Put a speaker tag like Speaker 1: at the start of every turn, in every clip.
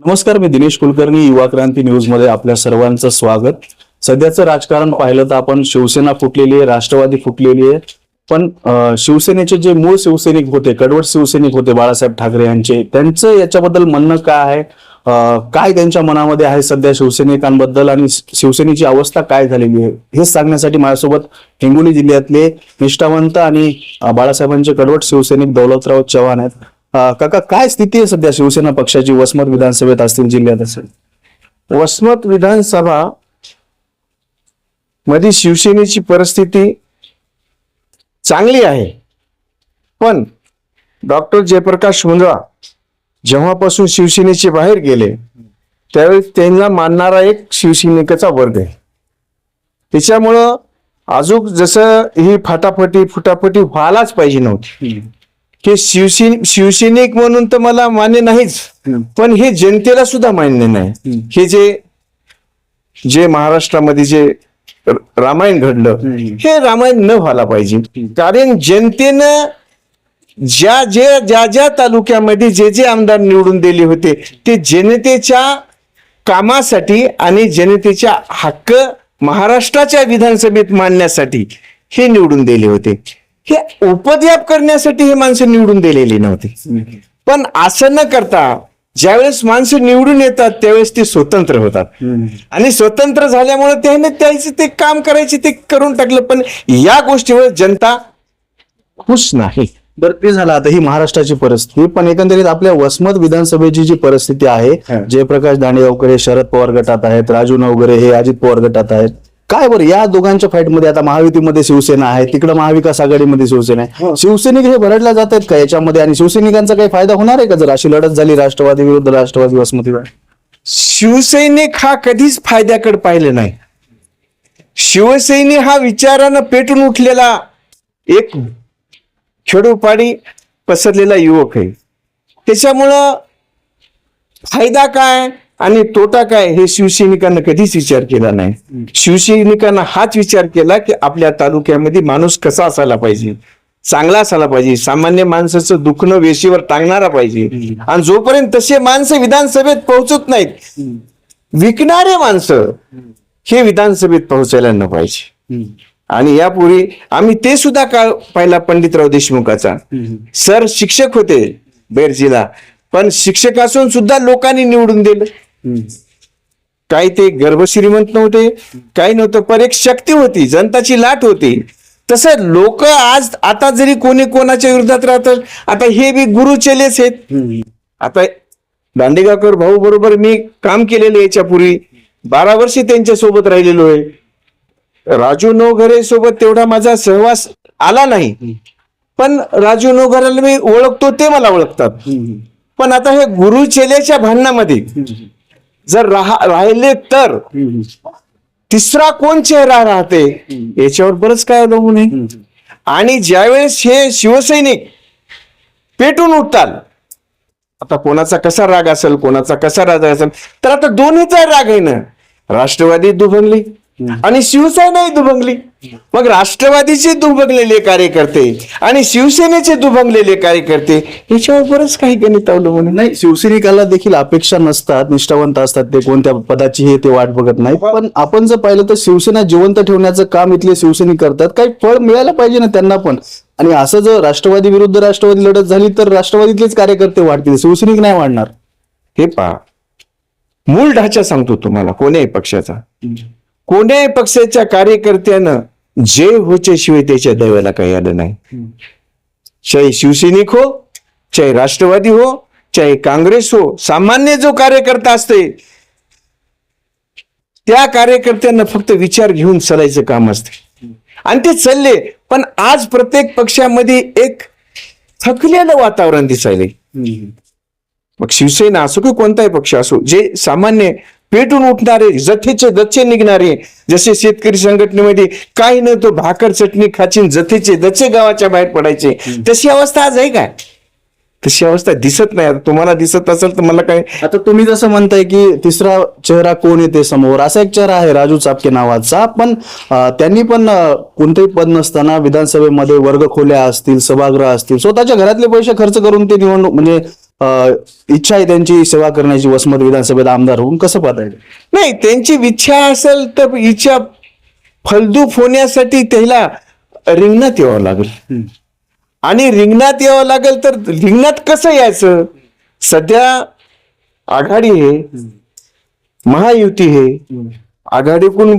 Speaker 1: नमस्कार मी दिनेश कुलकर्णी युवा क्रांती न्यूजमध्ये आपल्या सर्वांचं स्वागत. सध्याचं राजकारण पाहिलं तर आपण शिवसेना फुटलेली आहे राष्ट्रवादी फुटलेली आहे. पण शिवसेनेचे जे मूळ शिवसैनिक होते कडवट शिवसैनिक होते बाळासाहेब ठाकरे यांचे त्यांचं याच्याबद्दल म्हणणं काय आहे? काय त्यांच्या मनामध्ये आहे सध्या शिवसैनिकांबद्दल आणि शिवसेनेची अवस्था काय झालेली आहे? हे सांगण्यासाठी माझ्यासोबत हिंगोली जिल्ह्यातले निष्ठावंत आणि बाळासाहेबांचे कडवट शिवसैनिक दौलतराव चव्हाण आहेत. काका काय स्थिती आहे सध्या शिवसेना पक्षाची? वसमत विधानसभेत असतील जिल्ह्यात असेल.
Speaker 2: वसमत विधानसभा मध्ये शिवसेनेची परिस्थिती चांगली आहे. पण डॉक्टर जयप्रकाश मुंद्रा जेव्हापासून शिवसेनेचे बाहेर गेले त्यावेळेस त्यांना मानणारा एक शिवसैनिकाचा वर्ग आहे. त्याच्यामुळं अजून जसं ही फाटाफटी फुटाफटी व्हायलाच पाहिजे नव्हती. की शिवसेन शिवसैनिक म्हणून तर मला मान्य नाहीच. पण हे जनतेला सुद्धा मान्य नाही. हे जे जे महाराष्ट्रामध्ये जे रामायण घडलं हे रामायण न व्हायला पाहिजे. कारण जनतेनं ज्या जे ज्या ज्या तालुक्यामध्ये जे जे आमदार निवडून दिले होते ते जनतेच्या कामासाठी आणि जनतेच्या हक्क महाराष्ट्राच्या विधानसभेत मांडण्यासाठी हे निवडून दिले होते. हे उपद्व्याप करण्यासाठी हे माणसं निवडून दिलेली नव्हती. पण असं न करता ज्यावेळेस माणसं निवडून येतात त्यावेळेस ते स्वतंत्र होतात. आणि स्वतंत्र झाल्यामुळे त्याने त्याचे ते काम करायचे ते करून टाकलं. पण या गोष्टीवर जनता खुश नाही.
Speaker 1: बरं ते झालं. आता ही महाराष्ट्राची परिस्थिती पण एकंदरीत आपल्या वसमत विधानसभेची जी परिस्थिती आहे. जयप्रकाश दांडेगावकर हे शरद पवार गटात आहेत राजू नवगरे हे अजित पवार गटात आहेत. काय बरं या दोघांच्या फाईटमध्ये आता महायुतीमध्ये शिवसेना आहे तिकडे महाविकास आघाडीमध्ये शिवसेना आहे. शिवसैनिक हे भरडल्या जात आहेत का याच्यामध्ये? आणि शिवसैनिकांचा काही फायदा होणार आहे का जर अशी लढत झाली राष्ट्रवादी विरुद्ध राष्ट्रवादी वसमती
Speaker 2: शिवसैनिक हा कधीच फायद्याकडे पाहिले नाही. शिवसैनिक हा विचारानं पेटून उठलेला एक खेडोपाडी पसरलेला युवक आहे. त्याच्यामुळं फायदा काय? आणि तोटा काय? हे शिवसैनिकांना कधीच विचार केला नाही. शिवसैनिकांना हाच विचार केला की आपल्या तालुक्यामध्ये माणूस कसा असायला पाहिजे? चांगला असायला पाहिजे. सामान्य माणसाचं दुखणं वेशीवर टांगणारा पाहिजे. आणि जोपर्यंत तसे माणसं विधानसभेत पोहोचत नाहीत विकणारे माणसं हे विधानसभेत पोहोचायला न पाहिजे. आणि यापूर्वी आम्ही ते सुद्धा काळ पाहिला पंडितराव देशमुखाचा. सर शिक्षक होते बेरजीला. पण शिक्षक असून सुद्धा लोकांनी निवडून दिलं. काही ते गर्भश्रीमंत नव्हते काही नव्हतं पण एक शक्ती होती जनताची लाट होती. तसं लोक आज आता जरी कोणी कोणाच्या विरोधात राहतात आता हे बी गुरुचेलेच आहेत. आता दांडेगावकर भाऊ बरोबर मी काम केलेलं याच्यापूर्वी. बारा वर्षे त्यांच्यासोबत राहिलेलो आहे. राजू नवघरे सोबत तेवढा माझा सहवास आला नाही. पण राजू नवघरेला मी ओळखतो ते मला ओळखतात. पण आता हे गुरु चेलेच्या भांडणामध्ये जर राहा राहिले तर तिसरा कोण चेहरा राहते? याच्यावर बरंच काय अवलंबून आहे आणि ज्यावेळेस हे शिवसैनिक पेटून उठतात आता कोणाचा कसा राग असेल कोणाचा कसा राग असेल तर आता दोन्हीचा राग आहे ना. राष्ट्रवादी दुभंगली. आणि शिवसेनाही दुभंगली. मग राष्ट्रवादीचे दुभंगलेले कार्यकर्ते आणि शिवसेनेचे दुभंगलेले कार्यकर्ते याच्यावर बरंच काही गणित अवलंबून.
Speaker 1: नाही शिवसैनिकाला देखील अपेक्षा नसतात निष्ठावंत असतात ते कोणत्या पदाची हे ते वाट बघत नाही. पण आपण जर पाहिलं तर शिवसेना जिवंत ठेवण्याचं काम इथले शिवसैनिक करतात. काही फळ मिळायला पाहिजे ना त्यांना पण. आणि असं जर राष्ट्रवादी विरुद्ध राष्ट्रवादी लढत झाली तर राष्ट्रवादीतलेच कार्यकर्ते वाढतील. शिवसैनिक नाही वाढणार.
Speaker 2: हे पहा. मूळ ढाचा सांगतो तुम्हाला कोण्याही पक्षाचा? कोण्याही पक्षाच्या कार्यकर्त्यानं जे होचे शिवाय त्याच्या दैवाला काही आलं नाही. चाहे शिवसैनिक हो चाहे राष्ट्रवादी हो चाहे काँग्रेस हो सामान्य जो कार्यकर्ता असते त्या कार्यकर्त्यांना फक्त विचार घेऊन चालायचं काम असते. आणि ते चालले पण आज प्रत्येक पक्षामध्ये एक थकलेलं वातावरण दिसायले मग शिवसेना असो की कोणताही पक्ष असो जे सामान्य पेटून उठणारे जथेचे दच्चे निघणारे जसे शेतकरी संघटनेमध्ये काही न तो भाकर चटणी खाचीन जथेचे दच्चे गावाच्या बाहेर पडायचे. तशी अवस्था आज आहे काय तशी अवस्था दिसत नाही. आता तुम्हाला दिसत असेल तर मला काय
Speaker 1: आता तुम्ही जसं म्हणताय की तिसरा चेहरा कोण येते समोर? असा एक चेहरा आहे राजू चापके नावाचा. पण त्यांनी पण कोणतेही पद नसताना विधानसभेमध्ये वर्ग खोल्या असतील सभागृह असतील स्वतःच्या घरातले पैसे खर्च करून ते निवडणूक म्हणजे इच्छा आहे त्यांची सेवा करण्याची वसमत विधानसभेत आमदार होऊन कसं पाहता येईल
Speaker 2: नाही त्यांची इच्छा असेल तर इच्छा फलदूप होण्यासाठी त्याला रिंगणात यावं लागेल. आणि रिंगणात यावं लागेल तर रिंगणात कसं यायचं? सध्या आघाडी आहे महायुती आहे. आघाडीकडून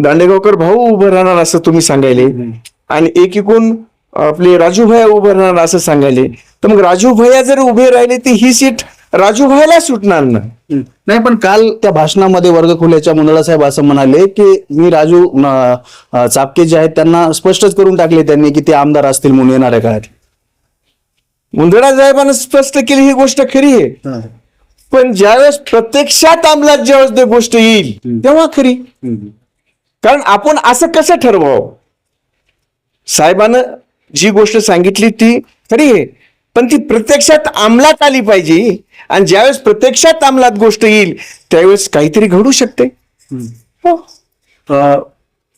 Speaker 2: दांडेगावकर भाऊ उभं राहणार असं तुम्ही सांगायले. आणि एकीकडून आपले राजू भैया उभं राहणार असं सांगायले. तर मग राजू भैया जर उभे राहिले तर ही सीट राजू भैयाला सुटणार ना?
Speaker 1: नाही पण काल त्या भाषणामध्ये वर्ग खुल्याच्या मुंदळा साहेब असं म्हणाले की मी राजू चापके जे आहेत त्यांना स्पष्टच करून टाकले त्यांनी की ते आमदार असतील म्हणून येणाऱ्या काळात.
Speaker 2: मुंदडा साहेबांना स्पष्ट केली ही गोष्ट खरी आहे. पण ज्यावेळेस प्रत्यक्षात अंमलात ज्यावेळेस ती गोष्ट येईल तेव्हा खरी. कारण आपण असं कसं ठरवावं? साहेबानं जी गोष्ट सांगितली ती खरी आहे. पण ती प्रत्यक्षात अंमलात आली पाहिजे. आणि ज्यावेळेस प्रत्यक्षात अंमलात गोष्ट येईल त्यावेळेस काहीतरी घडू शकते. हो.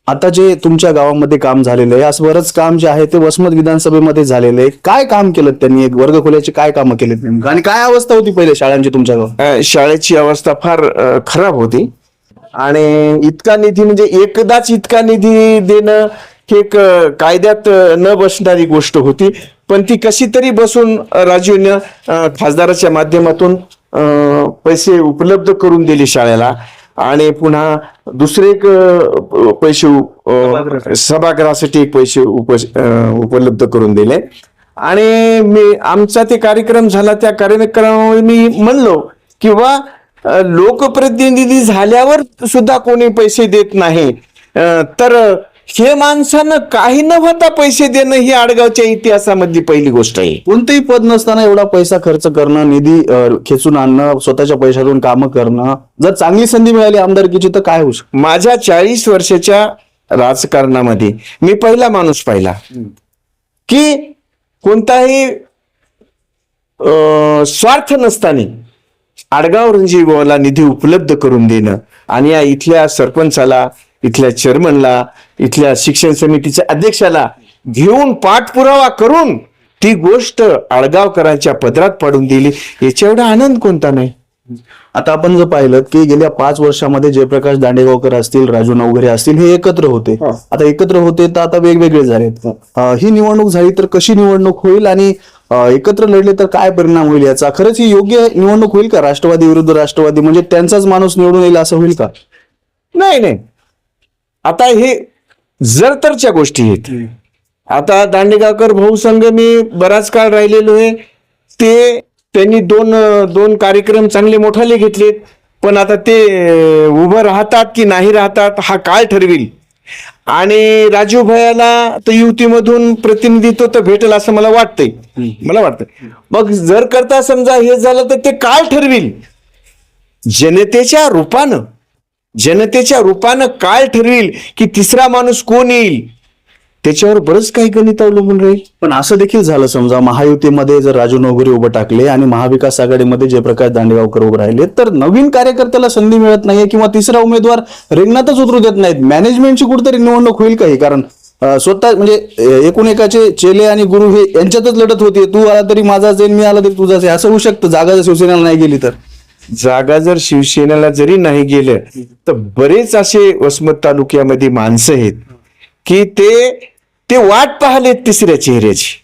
Speaker 1: आता जे तुमच्या गावामध्ये काम झालेलं आहे असं बरंच काम जे आहे ते वसमत विधानसभेमध्ये झालेलं आहे. काय काम केलं त्यांनी? एक वर्ग खोल्याचे काय कामं नेमकं? आणि काय अवस्था होती पहिले शाळांची तुमच्या गावात?
Speaker 2: शाळेची अवस्था फार अ, खराब होती. आणि इतका निधी म्हणजे एकदाच इतका निधी देणं हे कायद्यात न बसणारी गोष्ट होती. पण ती कशी तरी बसून अ, खासदाराच्या माध्यमातून पैसे उपलब्ध करून दिले शाळेला. आणि पुन्हा दुसरे एक पैसे सभागृहासाठी. एक पैसे उप उपलब्ध करून दिले. आणि मी आमचा ते कार्यक्रम झाला त्या कार्यक्रमामध्ये मी म्हणलो किंवा लोकप्रतिनिधी झाल्यावर सुद्धा कोणी पैसे देत नाही. तर हे माणसानं काही न होता पैसे देणं ही आडगावच्या इतिहासामधली पहिली गोष्ट आहे.
Speaker 1: कोणतंही पद नसताना एवढा पैसा खर्च करणं निधी खेचून आणणं स्वतःच्या पैशातून कामं करणं जर चांगली संधी मिळाली आमदारकीची तर काय होऊ शकतं?
Speaker 2: माझ्या चाळीस वर्षाच्या राजकारणामध्ये मी पहिला माणूस पाहिला. की कोणताही स्वार्थ नसताना आडगाव रणजीवाला निधी उपलब्ध करून देणं आणि या इथल्या सरपंचाला इथल्या चेअरमनला इथल्या शिक्षण समितीच्या अध्यक्षाला घेऊन पाठपुरावा करून ती गोष्ट आडगावकरांच्या पदरात पडून दिली. याच्या एवढा आनंद कोणता नाही?
Speaker 1: आता आपण जर पाहिलं की गेल्या पाच वर्षामध्ये जयप्रकाश दांडेगावकर असतील राजू नवघरे असतील हे एकत्र होते. आता एकत्र होते तर आता वेगवेगळे झालेत ही. निवडणूक झाली तर कशी निवडणूक होईल आणि एकत्र लढले तर काय परिणाम होईल याचा? खरंच ही योग्य निवडणूक होईल का? राष्ट्रवादी विरुद्ध राष्ट्रवादी म्हणजे त्यांचाच माणूस निवडून येईल असं होईल का?
Speaker 2: नाही नाही. आता हे जर तरच्या गोष्टी आहेत. आता दांडेगावकर भाऊ संघ मी बराच काळ राहिलेलो आहे. ते त्यांनी दोन दोन कार्यक्रम चांगले मोठाले घेतलेत. पण आता ते उभं राहतात की नाही राहतात हा काळ ठरविल. आणि राजू भयाला तर युतीमधून प्रतिनिधित्व तर भेटेल असं मला वाटतंय. मला वाटतं मग जर करता समजा हे झालं तर ते काळ ठरविल. जनतेच्या रूपानं जनतेच्या रूपानं काय ठरविल की तिसरा माणूस कोण येईल? त्याच्यावर बरंच काही गणित अवलंबून राहील.
Speaker 1: पण असं देखील झालं समजा महायुतीमध्ये जर राजू नवघरे उभं टाकले आणि महाविकास आघाडीमध्ये जयप्रकाश दांडेगावकर उभं राहिले तर नवीन कार्यकर्त्याला संधी मिळत नाहीये किंवा तिसरा उमेदवार रिंगणातच उतरू देत नाहीत. मॅनेजमेंटची कुठेतरी निवडणूक होईल काही कारण स्वतः म्हणजे एकूण एकाचे चेले आणि गुरु हे यांच्यातच लढत होती तू आला तरी माझा आहे मी आला तरी तुझाच आहे. असं होऊ शकतं. जागा जर शिवसेनेला नाही गेली तर.
Speaker 2: जागा जर शिवसेनेला जरी नाही गेलं तर बरेच असे वसमत तालुक्यामध्ये माणसं आहेत की ते ते वाट पाहलेत तिसऱ्या चेहऱ्याची.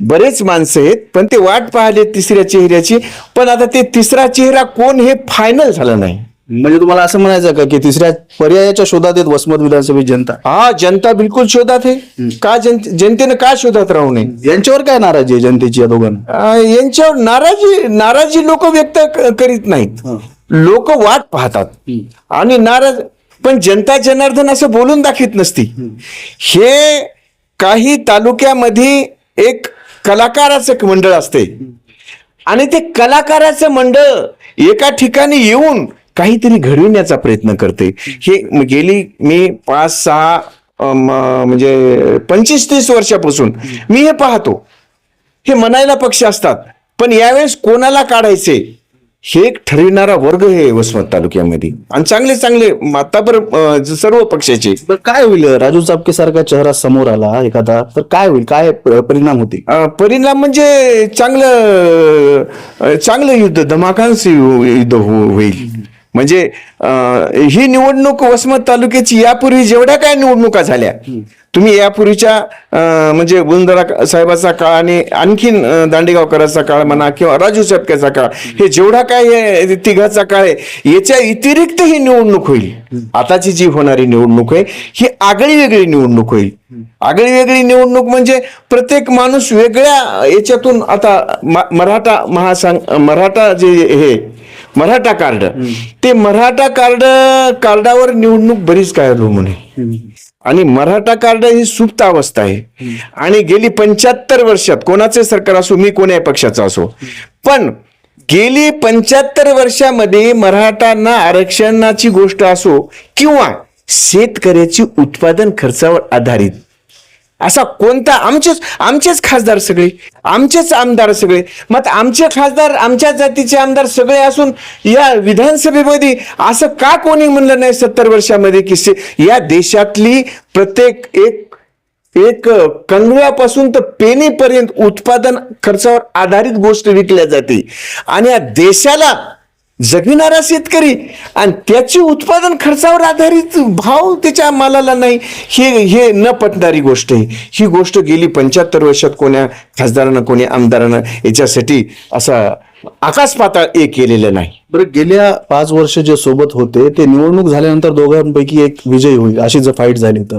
Speaker 2: बरेच माणसं आहेत पण ते वाट पाहलेत तिसऱ्या चेहऱ्याची. पण आता ते तिसरा चेहरा कोण हे फायनल झालं नाही.
Speaker 1: म्हणजे तुम्हाला असं म्हणायचं का की तिसऱ्या पर्यायाच्या शोधात येत वसमत विधानसभेत जनता?
Speaker 2: हा जनता बिलकुल शोधात आहे. का जन जनतेनं का शोधात राहू नये?
Speaker 1: यांच्यावर काय नाराजी आहे जनतेची या दोघांना
Speaker 2: यांच्यावर नाराजी नाराजी लोक व्यक्त करीत नाहीत. लोक वाट पाहतात. आणि नाराज पण जनता जनार्दन असं बोलून दाखवत नसती. हे काही तालुक्यामध्ये एक कलाकाराचं मंडळ असते. आणि ते कलाकाराचं मंडळ एका ठिकाणी येऊन काहीतरी घडविण्याचा प्रयत्न करते. हे गेली मी पाच सहा म्हणजे पंचवीस तीस वर्षापासून मी हे पाहतो. हे म्हणायला पक्ष असतात. पण यावेळेस कोणाला काढायचे? हे एक ठरविणारा वर्ग हे वसमत तालुक्यामध्ये. आणि चांगले चांगले माताबर सर्व पक्षाचे.
Speaker 1: काय होईल? राजू चापके सारखा चेहरा समोर आला एखादा तर काय होईल? काय परिणाम होतील
Speaker 2: अं, परिणाम म्हणजे चांगलं चांगलं युद्ध धमाकांच युद्ध हो- होईल. म्हणजे ही निवडणूक वसमत तालुक्याची यापूर्वी जेवढ्या काय निवडणुका झाल्या तुम्ही यापूर्वीच्या म्हणजे गुंदरा साहेबाचा काळ आणि आणखीन दांडेगावकरांचा काळ म्हणा किंवा राजू चपक्याचा काळ हे जेवढा काय हे तिघाचा काळ आहे याच्या व्यतिरिक्त ही निवडणूक होईल. आताची जी होणारी निवडणूक आहे ही आगळी वेगळी निवडणूक होईल. आगळी वेगळी निवडणूक म्हणजे प्रत्येक माणूस वेगळ्या याच्यातून आता मराठा महासंघ मराठा जे हे मराठा कार्ड. ते मराठा कार्ड कार्डावर निवडणूक बरीच काय अवलंबून आणि मराठा कार्ड ही सुप्त अवस्था आहे. आणि गेली पंच्याहत्तर वर्षात कोणाचे सरकार असो मी कोण्या पक्षाचा असो. पण गेली पंच्याहत्तर वर्षामध्ये मराठांना आरक्षणाची गोष्ट असो किंवा शेतकऱ्याची उत्पादन खर्चावर आधारित असा कोणता आमचेच आमचेच खासदार सगळे आमचेच आमदार सगळे. मग आमचे खासदार आमच्या जातीचे आमदार सगळे असून या विधानसभेमध्ये असं का कोणी म्हणलं नाही सत्तर वर्षामध्ये की से- या देशातली प्रत्येक एक एक कंगव्यापासून तर पेनीपर्यंत उत्पादन खर्चावर आधारित गोष्ट विकल्या जाते. आणि या देशाला जगविणारा शेतकरी आणि त्याची उत्पादन खर्चावर आधारित भाव त्याच्या मालाला नाही. हे हे न पटणारी गोष्ट आहे. ही गोष्ट गेली पंच्याहत्तर वर्षात कोण्या खासदारानं कोण्या आमदारानं याच्यासाठी असा आकाश पाताळ एक केलेलं नाही.
Speaker 1: बरं गेल्या पाच वर्ष जे सोबत होते ते निवडणूक झाल्यानंतर दोघांपैकी एक विजय होईल अशी जर फाईट झाली तर.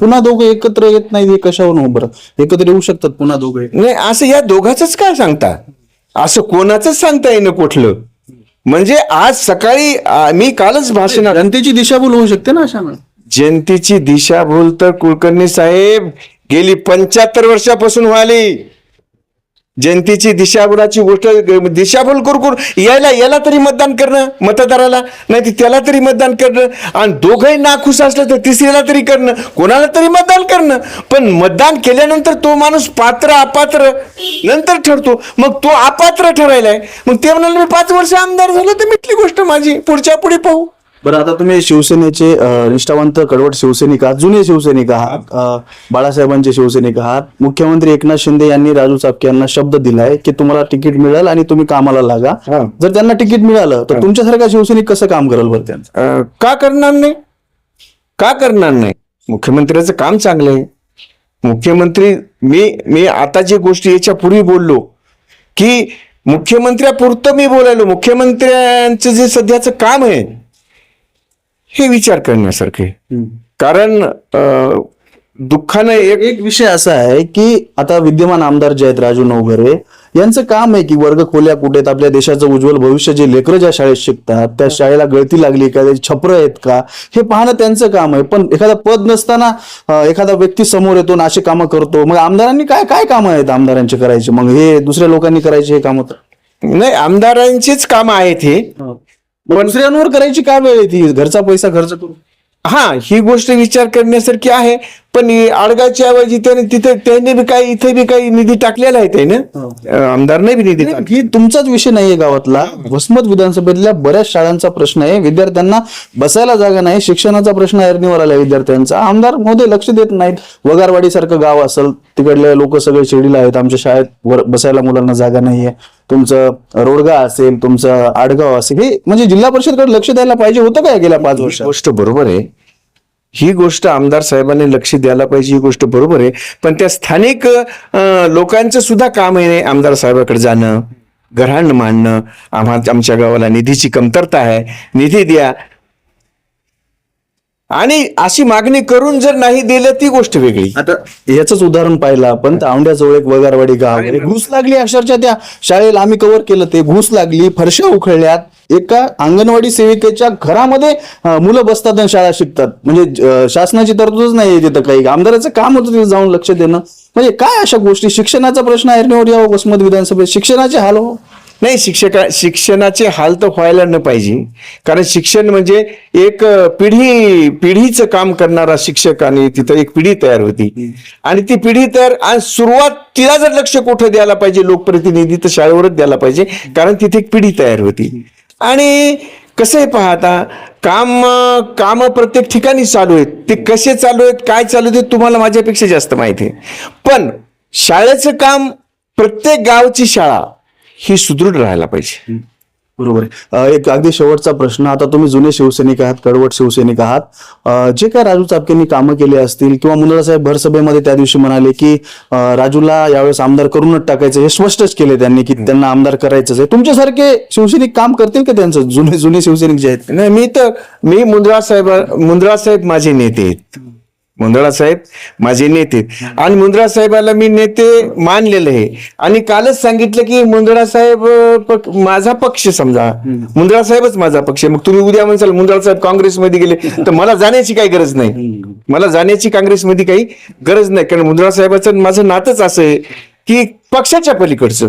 Speaker 1: पुन्हा दोघं एकत्र येत नाही हे कशावरून हो बरं? एकत्र येऊ शकतात पुन्हा दोघं
Speaker 2: नाही असं या दोघाच काय सांगता? असं कोणाच सांगता येणं कुठलं? म्हणजे आज सकाळी आ, मी कालच भाषणात
Speaker 1: जनतेची दिशाभूल होऊ शकते ना अशा
Speaker 2: जनतेची दिशाभूल तर कुलकर्णी साहेब गेली पंच्याहत्तर वर्षापासून व्हाली जनतेची दिशाभुलाची गोष्ट दिशाभूल करू करू यायला याला तरी मतदान करणं मतदाराला नाही तर त्याला तरी मतदान करणं आणि दोघंही नाखुश असलं तर तिसरीला तरी करणं कोणाला तरी मतदान करणं. पण मतदान केल्यानंतर तो माणूस पात्र अपात्र नंतर ठरतो. मग तो अपात्र ठरायलाय. मग ते म्हणाले मी पाच वर्ष आमदार झालो तर मिटली गोष्ट माझी. पुढच्या पुढे पाहू.
Speaker 1: बरं आता तुम्ही शिवसेनेचे अं, निष्ठावंत कडवट शिवसैनिक आहात जुने शिवसैनिक आहात अं, बाळासाहेबांचे शिवसैनिक आहात. मुख्यमंत्री एकनाथ शिंदे यांनी राजू चापके यांना शब्द दिलाय की तुम्हाला तिकीट मिळेल आणि तुम्ही कामाला लागा.
Speaker 2: हा.
Speaker 1: जर त्यांना तिकीट मिळालं तर तुमच्यासारखा शिवसैनिक कसं काम करेल बरं त्यांचं?
Speaker 2: अं, का करणार नाही? का करणार नाही? मुख्यमंत्र्याचं काम चांगलं आहे. मुख्यमंत्री मी मी आता जे गोष्टी याच्या पूर्वी बोललो की मुख्यमंत्र्यापुरतं मी बोलायलो. मुख्यमंत्र्यांचं जे सध्याचं काम आहे हे विचार करण्यासारखे. कारण दुःखानं एक
Speaker 1: एक विषय असा आहे की आता विद्यमान आमदार जे आहेत राजू नवघरे यांचं काम आहे की वर्ग खोल्या कुठे आहेत आपल्या देशाचं उज्ज्वल भविष्य जे लेकरं ज्या शाळेत शिकतात त्या शाळेला गळती लागली का छपरं आहेत का? हे पाहणं त्यांचं काम आहे. पण एखादा पद नसताना एखादा व्यक्ती समोर येतो आणि अशी कामं करतो मग आमदारांनी काय काय कामं आहेत आमदारांचे करायचे? मग हे दुसऱ्या लोकांनी करायचे हे कामं तर?
Speaker 2: नाही आमदारांचीच कामं आहेत हे.
Speaker 1: दुसऱ्यांवर करायची काय वेळ आहे ती? घरचा पैसा खर्च करून?
Speaker 2: हा ही गोष्ट विचार करण्यासारखी आहे. पण ही आडगावच्या ऐवजी त्याने तिथे त्यांनी बी काही इथे बी काही निधी टाकलेला आहे त्याने. आमदारने बी निधी टाकला
Speaker 1: ही तुमचाच विषय नाहीये गावातला. वसमत विधानसभेतल्या बऱ्याच शाळांचा प्रश्न आहे. विद्यार्थ्यांना बसायला जागा नाही. शिक्षणाचा प्रश्न ऐरणीवर आला विद्यार्थ्यांचा. आमदार मोदी लक्ष देत नाहीत. वगारवाडी सारखं गाव असेल तिकडले लोक सगळे शिर्डीला आहेत. आमच्या शाळेत वर- बसायला मुलांना जागा नाहीये. तुमचं रोडगा असेल तुमचं आडगाव असेल हे म्हणजे जिल्हा परिषदकडे लक्ष द्यायला पाहिजे होतं काय गेल्या पाच वर्षात?
Speaker 2: गोष्ट बरोबर आहे. ही गोष्ट आमदार साहेबांनी लक्ष द्यायला पाहिजे ही गोष्ट बरोबर आहे. पण त्या स्थानिक लोकांचं सुद्धा काम आहे आमदार साहेबाकडे जाणं घराण मांडणं. आम्हा आमच्या गावाला निधीची कमतरता आहे. निधी द्या. आणि अशी मागणी करून जर नाही दिलं ती गोष्ट वेगळी.
Speaker 1: आता याच उदाहरण पाहिलं आपण. तर औंढ्याजवळ एक वगारवाडी गाव. घुस लागली अक्षरशः त्या शाळेला आम्ही कव्हर केलं. ते घुस लागली फरशा उखळल्यात. एका अंगणवाडी सेविकेच्या घरामध्ये मुलं बसतात आणि शाळा शिकतात. म्हणजे शासनाची तरतूदच नाही तिथं काही. आमदाराचं काम होतं तिथे जाऊन लक्ष देणं. म्हणजे काय अशा गोष्टी? शिक्षणाचा प्रश्न ऐरणीवर यावं वसमत विधानसभेत? शिक्षणाचे हाल हो.
Speaker 2: नाही शिक्षका शिक्षणाचे हाल तर व्हायला न पाहिजे. कारण शिक्षण म्हणजे एक पिढी पिढीचं काम करणारा शिक्षक आणि तिथं एक पिढी तयार होती. आणि ती पिढी तर आणि सुरुवातीला जर लक्ष कुठं द्यायला पाहिजे लोकप्रतिनिधी तर शाळेवरच द्यायला पाहिजे. कारण तिथे एक पिढी तयार होती. आणि कसं आहे पाहता काम काम प्रत्येक ठिकाणी चालू आहेत. ते कसे चालू आहेत काय चालू आहेत तुम्हाला माझ्यापेक्षा जास्त माहिती आहे. पण शाळेचं काम प्रत्येक गावची शाळा ही सुदृढ राहायला पाहिजे.
Speaker 1: बरोबर आहे. एक अगदी शेवटचा प्रश्न आता तुम्ही जुने शिवसैनिक आहात कडवट शिवसैनिक आहात. जे काय राजू चापकेंनी कामं केली असतील किंवा मुंदडा साहेब भरसभेमध्ये त्या दिवशी म्हणाले की राजूला यावेळेस आमदार करूनच टाकायचं हे स्पष्टच केले त्यांनी की त्यांना आमदार करायचंच आहे. तुमच्यासारखे शिवसैनिक काम करतील का त्यांचं? जुने जुने शिवसैनिक जे आहेत?
Speaker 2: नाही मी तर मी मुंद्रा साहेब मुंद्रा साहेब माझे नेते आहेत. मुंद्रा साहेब माझे नेते. आणि मुंद्रा साहेबाला मी नेते मानलेले आहे. आणि कालच सांगितलं की मुंद्रा साहेब पक- माझा पक्ष समजा. मुंद्रा साहेबच माझा पक्ष आहे. मग तुम्ही उद्या म्हणसाल मुंद्रा साहेब काँग्रेसमध्ये गेले तर मला जाण्याची काही गरज नाही. मला जाण्याची काँग्रेसमध्ये काही गरज नाही. कारण मुंद्रा साहेबाचं माझं नातच असं आहे की पक्षाच्या पलीकडचं.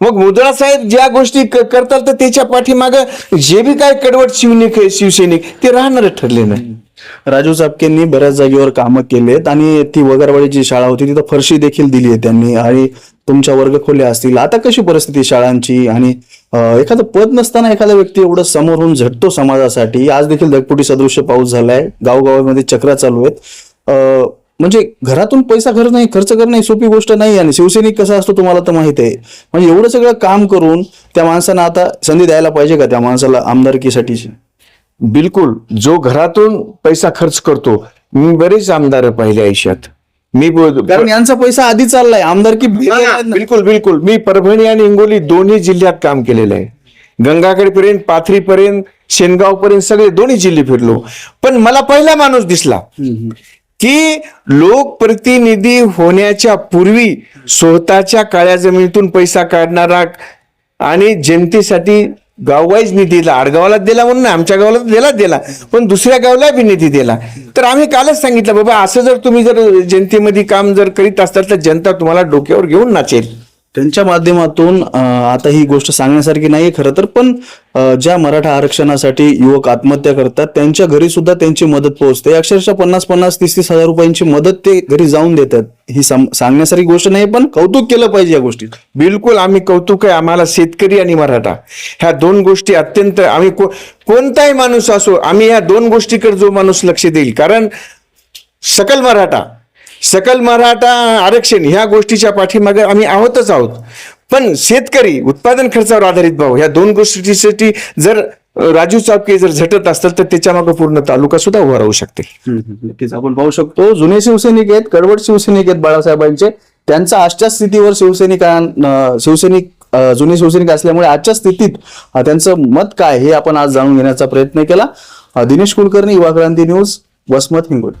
Speaker 2: मग मुद्रा साहेब ज्या गोष्टी करतात तर त्याच्या पाठीमागं जे बी काय कडवट शिवनिक शिवसैनिक ते राहणारच ठरले नाही
Speaker 1: राजू चापकेंनी बऱ्याच जागेवर कामं केलेत आणि ती वगरवाडी जी शाळा होती तिथं फरशी देखील दिली आहे त्यांनी आणि तुमच्या वर्ग खोल्या असतील. आता कशी परिस्थिती शाळांची? आणि एखादं पद नसताना एखादा व्यक्ती एवढं समोरून झटतो समाजासाठी. आज देखील धगपुटी सदृश्य पाऊस झालाय. गावगावामध्ये चक्रा चालू आहेत. म्हणजे घरातून पैसा खर्च नाही खर्च करणं ही सोपी गोष्ट नाही आणि शिवसैनिक कसा असतो तुम्हाला तर माहीत आहे. म्हणजे एवढं सगळं काम करून त्या माणसानं आता संधी द्यायला पाहिजे का त्या माणसाला आमदारकीसाठीची
Speaker 2: बिलकुल जो घरातून पैसा खर्च करतो मी बरेच आमदार पाहिले आयुष्यात. मी
Speaker 1: कारण यांचा पैसा आधी चाललाय आमदारकी
Speaker 2: हा, हा, बिलकुल बिलकुल. मी परभणी आणि हिंगोली दोन्ही जिल्ह्यात काम केलेलं आहे. गंगाखेडपर्यंत पाथरीपर्यंत शेनगाव पर्यंत सगळे दोन्ही जिल्हे फिरलो. पण मला पहिला माणूस दिसला की लोकप्रतिनिधी होण्याच्या पूर्वी स्वतःच्या काळ्या जमिनीतून पैसा काढणारा आणि जनतेसाठी गाववाईज निधी दिला. आडगावाला दिला म्हणून आमच्या गावाला दिलाच दिला दिला. पण दुसऱ्या गावाला बी निधी दिला. तर आम्ही कालच सांगितलं बाबा असं जर तुम्ही जर जनतेमध्ये काम जर करीत असाल तर जनता तुम्हाला डोक्यावर घेऊन नाचेल.
Speaker 1: त्यांच्या माध्यमातून आता ही गोष्ट सांगण्यासारखी नाही खरं तर पण ज्या मराठा आरक्षणासाठी युवक आत्महत्या करतात त्यांच्या घरी सुद्धा त्यांची मदत पोहोचते. अक्षरशः पन्नास पन्नास तीस तीस हजार रुपयांची मदत ते घरी जाऊन देतात. ही सम- सांगण्यासारखी गोष्ट नाही पण कौतुक केलं पाहिजे या गोष्टी
Speaker 2: बिलकुल आम्ही कौतुक आहे आम्हाला शेतकरी आणि मराठा. ह्या दोन गोष्टी अत्यंत आम्ही को- कोणताही माणूस असो आम्ही ह्या दोन गोष्टीकडे जो माणूस लक्ष देईल कारण सकल मराठा सकल मराठा आरक्षण ह्या गोष्टीच्या पाठीमागे आम्ही आहोतच आहोत. पण शेतकरी उत्पादन खर्चावर आधारित भाव ह्या दोन गोष्टीसाठी जर राजू चापके जर झटत असतील तर त्याच्यामागे पूर्ण तालुका सुद्धा उभा राहू शकते.
Speaker 1: नक्कीच. आपण पाहू शकतो जुने शिवसैनिक आहेत कडवट शिवसैनिक आहेत बाळासाहेबांचे. त्यांचा आजच्या स्थितीवर शिवसैनिकां शिवसैनिक जुने शिवसैनिक असल्यामुळे आजच्या स्थितीत त्यांचं मत काय हे आपण आज जाणून घेण्याचा प्रयत्न केला. दिनेश कुलकर्णी युवा क्रांती न्यूज वसमत हिंगोली.